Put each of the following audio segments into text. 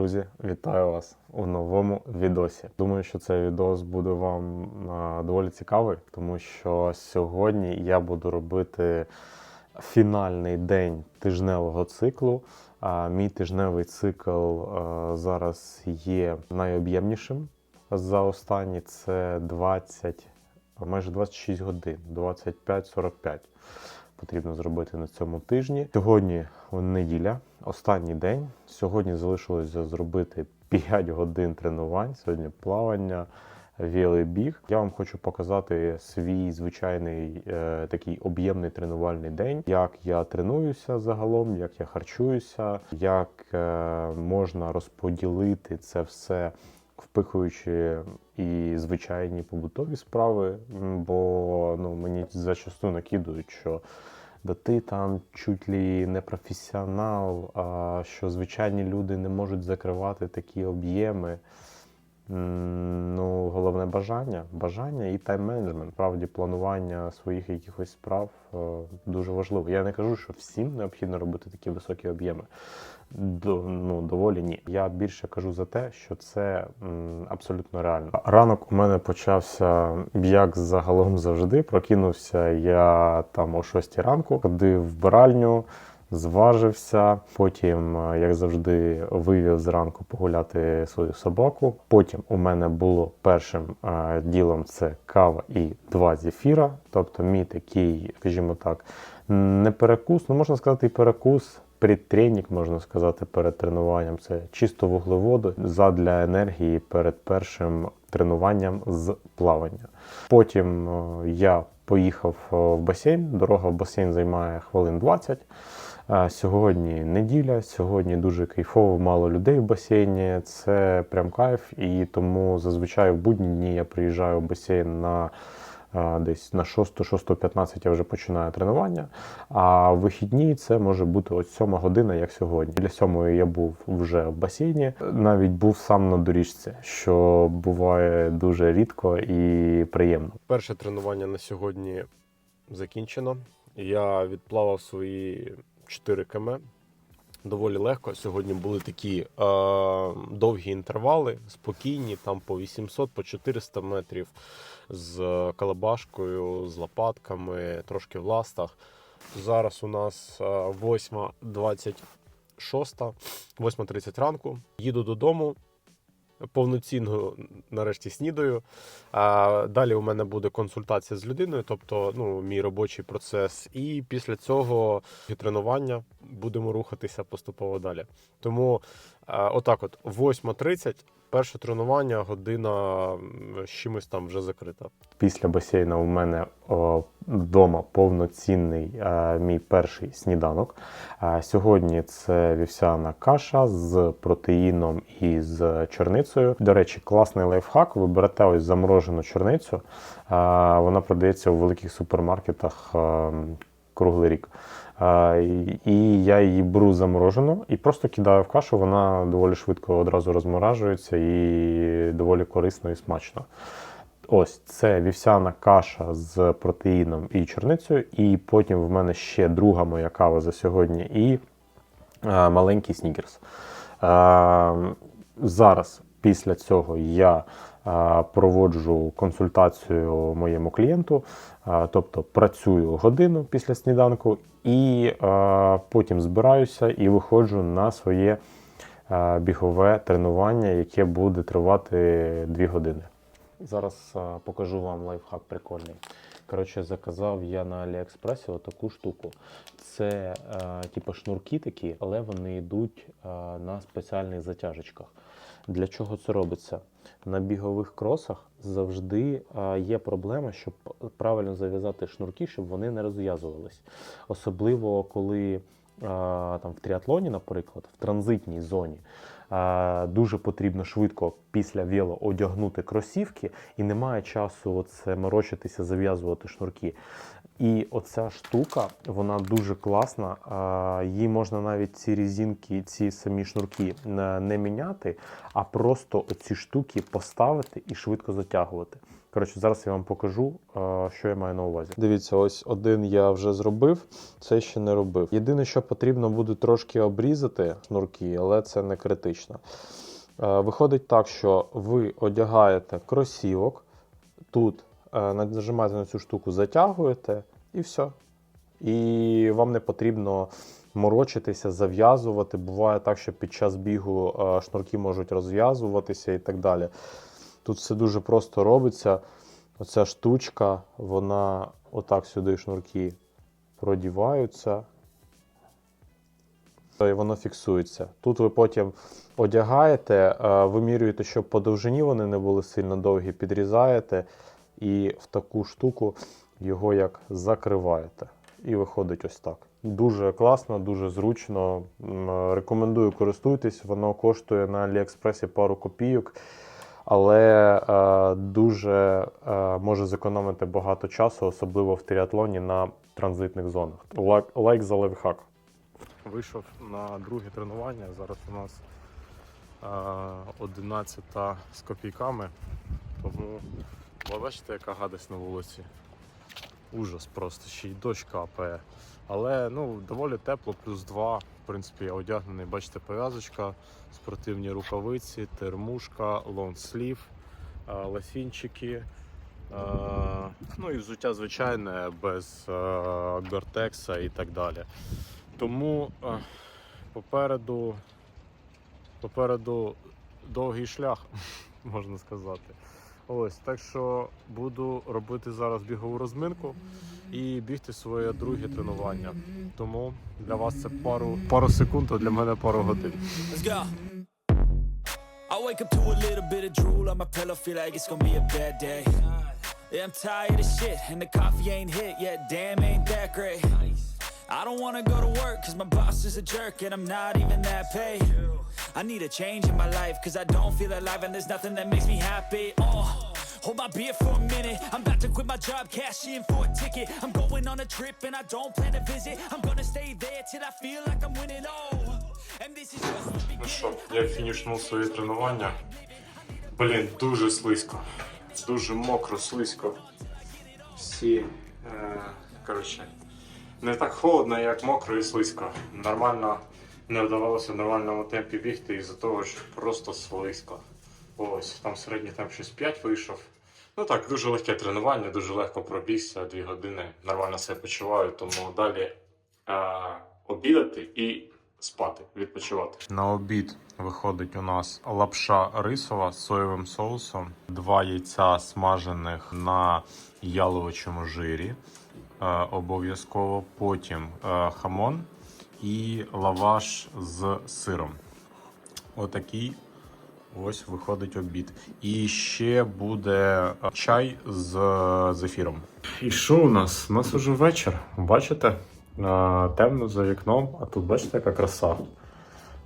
Друзі, вітаю вас у новому відосі. Думаю, що цей відос буде вам а, доволі цікавий, тому що сьогодні я буду робити фінальний день тижневого циклу. Мій тижневий цикл а, зараз є найоб'ємнішим за останні. Це 20, майже 26 годин, 25-45 потрібно зробити на цьому тижні. Сьогодні неділя, останній день. Сьогодні залишилося зробити 5 годин тренувань. Сьогодні плавання, біг. Я вам хочу показати свій звичайний е, такий об'ємний тренувальний день, як я тренуюся загалом, як я харчуюся, як е, можна розподілити це все. Впихуючи і звичайні побутові справи, бо ну мені зачасту накидують, що да ти там чуть лі не професіонал, а що звичайні люди не можуть закривати такі об'єми. Ну, головне бажання. Бажання і тайм-менеджмент. Правді, планування своїх якихось справ е, дуже важливо. Я не кажу, що всім необхідно робити такі високі об'єми. Ну, доволі ні. Я більше кажу за те, що це м, абсолютно реально. Ранок у мене почався як загалом завжди. Прокинувся я там о 6 ранку, ходив в биральню, зважився. Потім, е, як завжди, вивів зранку погуляти свою собаку. Потім у мене було першим е, ділом це кава і два зефіра. Тобто, мій такий, скажімо так, не перекус, ну можна сказати, і перекус. Предтренінг, можна сказати, перед тренуванням це чисто вуглеводи задля енергії перед першим тренуванням з плавання. Потім е, я поїхав в басейн. Дорога в басейн займає хвилин 20. Сьогодні неділя, сьогодні дуже кайфово, мало людей в басейні. Це прям кайф. І тому зазвичай в будні дні я приїжджаю в басейн на десь на 6-6.15 я вже починаю тренування. А в вихідні це може бути ось 7 година, як сьогодні. Біля 7 я був вже в басейні, навіть був сам на доріжці, що буває дуже рідко і приємно. Перше тренування на сьогодні закінчено. Я відплавав свої 4 км. Доволі легко. Сьогодні були такі е, довгі інтервали, спокійні, там по 800, по 400 метрів з калабашкою, з лопатками, трошки в ластах. Зараз у нас е, 8.26, 8.30 ранку. Їду додому. Повноцінно нарешті снідаю. А далі у мене буде консультація з людиною, тобто ну, мій робочий процес. І після цього тренування будемо рухатися поступово далі. Тому отак, от 8.30, перше тренування, година з чимось там вже закрита. Після басейну у мене вдома повноцінний е, мій перший сніданок. Е, сьогодні це вівсяна каша з протеїном і з чорницею. До речі, класний лайфхак. Ви берете ось заморожену чорницю. Е, вона продається у великих супермаркетах е, круглий рік. І- я її беру заморожену і просто кидаю в кашу. Вона доволі швидко одразу розморажується і доволі корисно і смачно. Ось це вівсяна каша з протеїном і чорницею. І потім в мене ще друга моя кава за сьогодні і маленький снікерс. Зараз після цього я проводжу консультацію моєму клієнту, е, тобто працюю годину після сніданку, і е, потім збираюся і виходжу на своє е, бігове тренування, яке буде тривати 2 години. Зараз покажу вам лайфхак прикольний. Коротше, заказав я на Аліекспресі таку штуку. Це е, типу шнурки такі, але вони йдуть е, на спеціальних затяжечках. Для чого це робиться? На бігових кросах завжди є проблема, щоб правильно зав'язати шнурки, щоб вони не розв'язувались. Особливо коли там в тріатлоні, наприклад, в транзитній зоні. Дуже потрібно швидко після вело одягнути кросівки, і немає часу це морочитися, зав'язувати шнурки. І оця штука, вона дуже класна. Її можна навіть ці різинки, ці самі шнурки не, не міняти, а просто ці штуки поставити і швидко затягувати. Коротше, зараз я вам покажу, е, що я маю на увазі. Дивіться, ось один я вже зробив, це ще не робив. Єдине, що потрібно буде трошки обрізати шнурки, але це не критично. Е, Виходить так, що ви одягаєте кросівок, тут е, нажимаєте на цю штуку, затягуєте і все. І вам не потрібно морочитися, зав'язувати. Буває так, що під час бігу е, шнурки можуть розв'язуватися і так далі. Тут все дуже просто робиться. Оця штучка, вона отак сюди шнурки продіваються. І воно фіксується. Тут ви потім одягаєте, е, вимірюєте, щоб по довжині вони не були сильно довгі, підрізаєте і в таку штуку його як закриваєте. І виходить ось так. Дуже класно, дуже зручно. Рекомендую користуйтесь, воно коштує на Аліекспресі пару копійок, але е, дуже е, може зекономити багато часу, особливо в тріатлоні на транзитних зонах. Лайк, лайк за лайфхак. Вийшов на друге тренування. Зараз у нас е, 11 з копійками. Тому ви бачите, яка гадость на вулиці. Ужас просто, ще й дощ капає. Але ну, доволі тепло, плюс 2. В принципі, я одягнений, бачите, пов'язочка, спортивні рукавиці, термушка, лонгслів, ласінчики. е, Ну і взуття звичайне, без е, гортекса і так далі. Тому попереду, попереду довгий шлях, можна сказати. Ось, так що буду робити зараз бігову розминку і бігти своє друге тренування. Тому для вас це пару, пару секунд, а для мене пару годин. Wake up to a little bit of drool on my pillow, feel like it's gonna be a bad day. Yeah, I'm tired of shit, and the coffee ain't hit yet. Damn, ain't that great. I don't wanna go to work, cause my boss is a jerk, and I'm not even that paid. I need a change in my life, cause I don't feel alive, and there's nothing that makes me happy. Oh. Hold my beer for a minute. I'm about to quit my job, cash in for a ticket. I'm going on a trip and I don't plan to visit. I'm gonna stay there till I feel like I'm winning. Oh, and this is just the. Ну що, я фінішнув своє тренування. Блін, дуже слизько. Дуже мокро, слизько. Всі. Е, коротше, не так холодно, як мокро і слизько. Нормально не вдавалося в нормальному темпі бігти із-за того, що просто слизько. Ось, там середній темп щось 5 вийшов. Ну так, дуже легке тренування, дуже легко пробігся, 2 години. Нормально себе почуваю, тому далі е, обідати і спати, відпочивати. На обід виходить у нас лапша рисова з соєвим соусом, два яйця смажених на яловичому жирі. Е, обов'язково потім е, хамон і лаваш з сиром. Отакий ось виходить обід. І ще буде е, чай з е, зефіром. І що у нас? У нас уже вечір. Бачите? Е, Темно за вікном, а тут бачите, яка краса.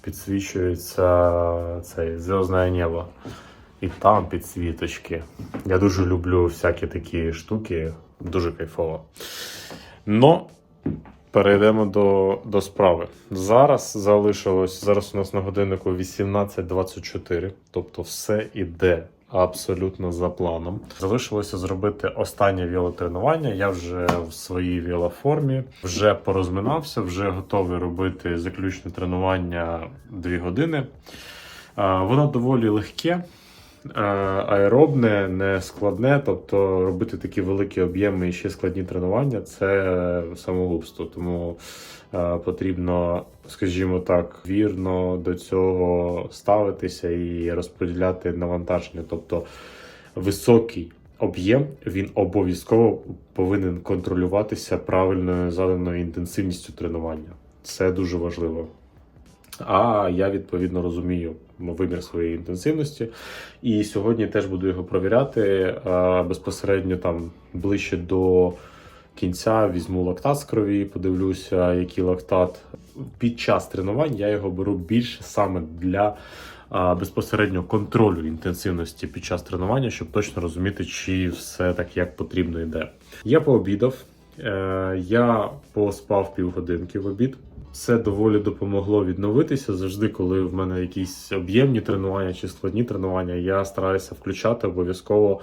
Підсвічується цей зв'язне небо. І там підсвіточки. Я дуже люблю всякі такі штуки, дуже кайфово. Но перейдемо до, до справи. Зараз залишилось, зараз у нас на годиннику 18.24, тобто все іде абсолютно за планом. Залишилося зробити останнє велотренування. Я вже в своїй велоформі, вже порозминався, вже готовий робити заключне тренування 2 години. Воно доволі легке. Е, Аеробне, не складне, тобто робити такі великі об'єми і ще складні тренування це самогубство. Тому е, потрібно, скажімо так, вірно до цього ставитися і розподіляти навантаження. Тобто високий об'єм він обов'язково повинен контролюватися правильною заданою інтенсивністю тренування. Це дуже важливо. А я відповідно розумію вимір своєї інтенсивності. І сьогодні теж буду його провіряти безпосередньо там ближче до кінця. Візьму лактат з крові, подивлюся, який лактат. Під час тренувань я його беру більше саме для безпосередньо контролю інтенсивності під час тренування, щоб точно розуміти, чи все так як потрібно йде. Я пообідав. Е, Я поспав півгодинки в обід. Це доволі допомогло відновитися. Завжди, коли в мене якісь об'ємні тренування чи складні тренування, я стараюся включати обов'язково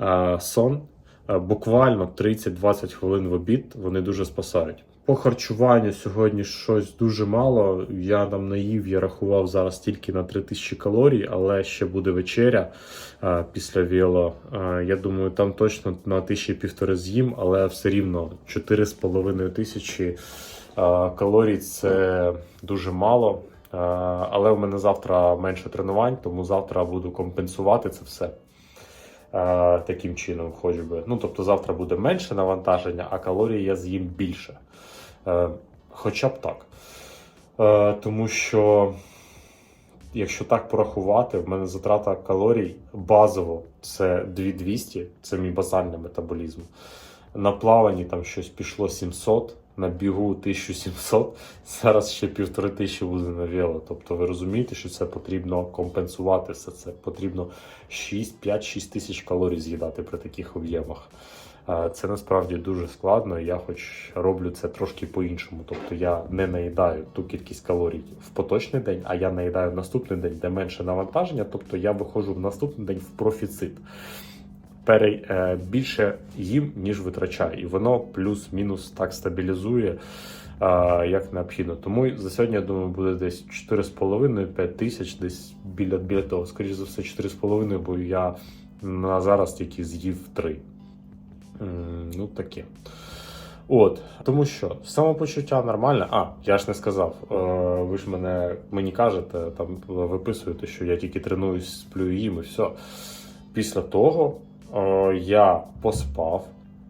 е, сон. Е, Буквально 30-20 хвилин в обід вони дуже спасають. По харчуванню сьогодні щось дуже мало. Я там наїв, я рахував зараз тільки на 3000 калорій, але ще буде вечеря е, після віло. Е, я думаю, там точно на тисячі півтори з'їм, але все рівно 4,5 тисячі е, калорій це дуже мало. Е, але в мене завтра менше тренувань, тому завтра буду компенсувати це все. Таким чином, хоч би. Ну, тобто завтра буде менше навантаження, а калорій я з'їм більше. Е, хоча б так. Е, тому що, якщо так порахувати, в мене затрата калорій базово це 2200, це мій базальний метаболізм. На плаванні там щось пішло 700, на бігу 1700, зараз ще півтори тисячі буде на вело. Тобто ви розумієте, що це потрібно компенсувати все це. Потрібно 6, 5-6 тисяч калорій з'їдати при таких об'ємах. Е, Це насправді дуже складно. Я хоч роблю це трошки по-іншому. Тобто я не наїдаю ту кількість калорій в поточний день, а я наїдаю в наступний день, де менше навантаження. Тобто я виходжу в наступний день в профіцит. Пере, е, більше їм, ніж витрачаю. І воно плюс-мінус так стабілізує, е, як необхідно. Тому за сьогодні, я думаю, буде десь 4,5-5 тисяч, десь біля, біля того. Скоріше за все, 4,5, бо я на зараз тільки з'їв 3. Ну, таке. От, тому що самопочуття нормальне. А, я ж не сказав. Е, ви ж мене мені кажете, там виписуєте, що я тільки тренуюсь, сплю їм, і все. Після того е, я поспав,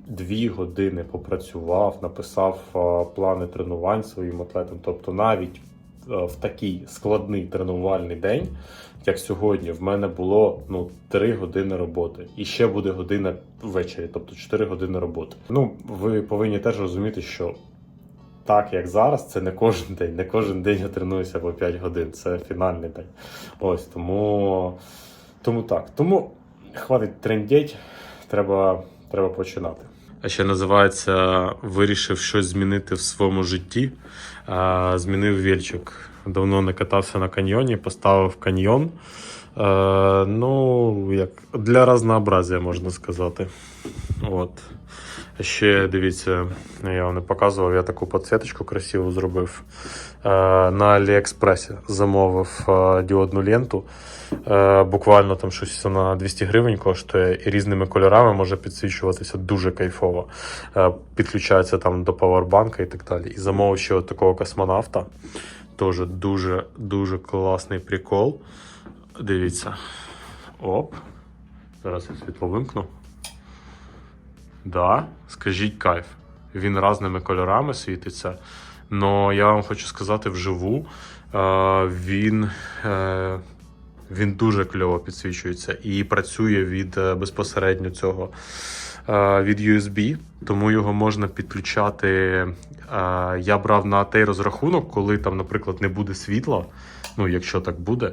дві години попрацював, написав е, плани тренувань своїм атлетам. Тобто, навіть в такий складний тренувальний день, як сьогодні, в мене було ну 3 години роботи, і ще буде година ввечері, тобто 4 години роботи. Ну, ви повинні теж розуміти, що так як зараз, це не кожен день. Не кожен день я тренуюся по 5 годин. Це фінальний день. Ось тому, тому так. Тому хватить трендіть, треба, треба починати. А ще називається Вирішив щось змінити в своєму житті. Змінив вільчик. Давно не катався на каньйоні, поставив каньйон. Ну, як для разнообразія, можна сказати. От. Ще дивіться, я вам не показував, я таку підсвіточку красиву зробив. Е, на Аліекспресі замовив е, діодну ленту. Е, буквально там щось на 200 гривень коштує і різними кольорами може підсвічуватися дуже кайфово. Підключається там до павербанка і так далі. І замовив ще от такого космонавта. Теж дуже дуже класний прикол. Дивіться. Оп. Зараз я світло вимкну. Да, скажіть кайф. Він різними кольорами світиться. Но я вам хочу сказати вживу, е, він, е, він дуже кльово підсвічується і працює від е, безпосередньо цього від USB, тому його можна підключати. Я брав на той розрахунок, коли там, наприклад, не буде світла. Ну, якщо так буде,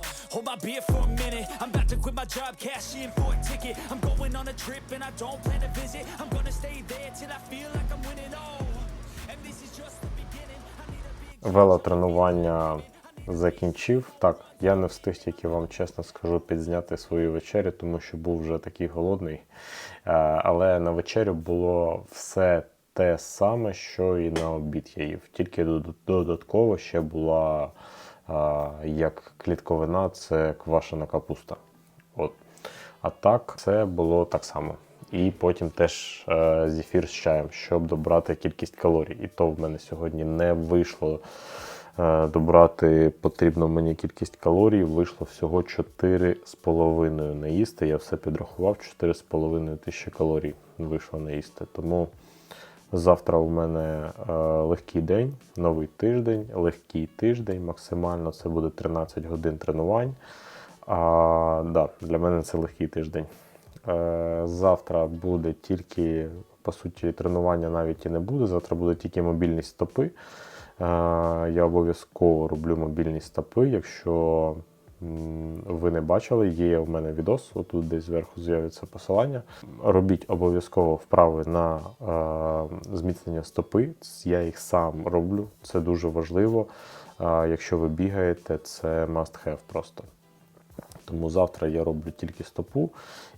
hold my beer for a minute. I'm about to quit my job, cash in for a ticket. I'm going on a trip, and I don't plan to visit. I'm gonna stay there till I feel like I'm winning. Oh, and this is just the beginning. I need a big. Велотренування закінчив. Так, я не встиг тільки вам чесно скажу підзняти свою вечерю, тому що був вже такий голодний. Е, Але на вечерю було все те саме, що і на обід я їв. Тільки додатково ще була е, як клітковина, це квашена капуста. От. А так, це було так само. І потім теж е, зефір з чаєм, щоб добрати кількість калорій. І то в мене сьогодні не вийшло е, добрати потрібну мені кількість калорій. Вийшло всього 4,5 наїсти. Я все підрахував, 4,5 тисячі калорій вийшло наїсти. Тому Завтра у мене е, легкий день, новий тиждень, легкий тиждень. Максимально це буде 13 годин тренувань. А, да, для мене це легкий тиждень. Е, завтра буде тільки, по суті, тренування навіть і не буде. Завтра буде тільки мобільність стопи. Е, я обов'язково роблю мобільність стопи. Якщо ви не бачили, є в мене відос, отут десь зверху з'явиться посилання. Робіть обов'язково вправи на е, зміцнення стопи. Я їх сам роблю, це дуже важливо. Е, якщо ви бігаєте, це must have просто. Тому завтра я роблю тільки стопу,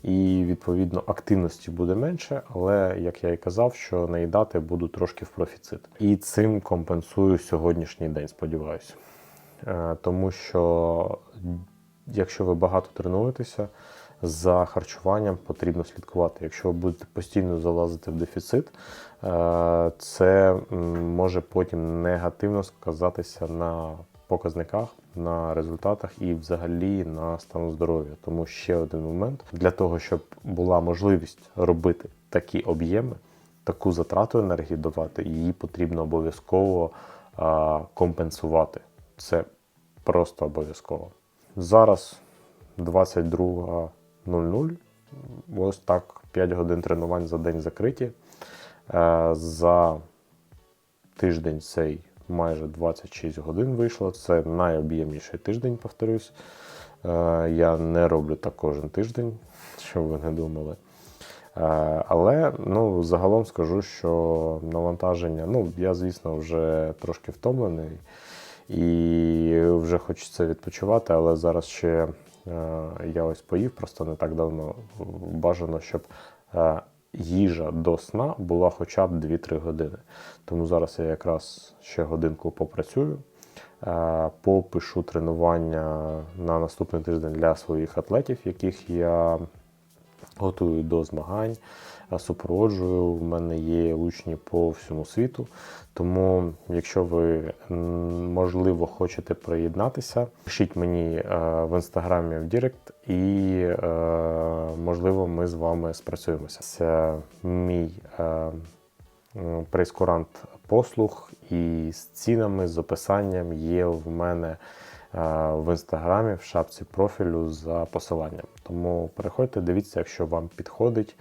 і відповідно активності буде менше, але як я і казав, що наїдати буду трошки в профіцит. І цим компенсую сьогоднішній день, сподіваюся. Е, Тому що якщо ви багато тренуєтеся, за харчуванням потрібно слідкувати. Якщо ви будете постійно залазити в дефіцит, е, це може потім негативно сказатися на показниках, на результатах і взагалі на стану здоров'я. Тому ще один момент для того, щоб була можливість робити такі об'єми, таку затрату енергії давати, її потрібно обов'язково компенсувати. Це просто обов'язково. Зараз 22.00. Ось так 5 годин тренувань за день закриті. Е, За тиждень цей майже 26 годин вийшло. Це найоб'ємніший тиждень, повторюсь. Е, Я не роблю так кожен тиждень, щоб ви не думали. Е, Але ну, загалом скажу, що навантаження, ну, я, звісно, вже трошки втомлений і вже хочеться відпочивати, але зараз ще е, я ось поїв просто не так давно. Бажано, щоб е, їжа до сна була хоча б 2-3 години. Тому зараз я якраз ще годинку попрацюю, е, попишу тренування на наступний тиждень для своїх атлетів, яких я готую до змагань, супроводжую. У мене є учні по всьому світу. Тому, якщо ви можливо хочете приєднатися, пишіть мені е, в інстаграмі в Дірект, і е, можливо ми з вами спрацюємося. Це мій е, прейскурант послуг і з цінами, з описанням є в мене в інстаграмі, в шапці профілю за посиланням. Тому переходьте, дивіться, якщо вам підходить.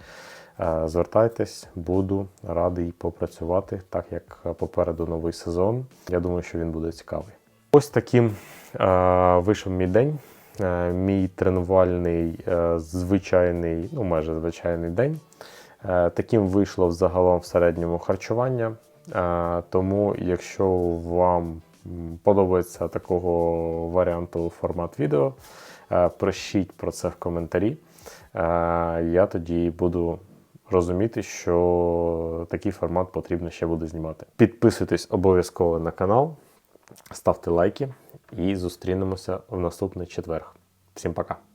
Е, Звертайтесь, буду радий попрацювати, так як попереду новий сезон. Я думаю, що він буде цікавий. Ось таким е, вийшов мій день. Е, мій тренувальний звичайний, ну майже звичайний день. Таким вийшло взагалом в середньому харчування. Тому, якщо вам подобається такого варіанту формат відео, пишіть про це в коментарі. Я тоді буду розуміти, що такий формат потрібно ще буде знімати. Підписуйтесь обов'язково на канал, ставте лайки і зустрінемося в наступний четверг. Всім пока!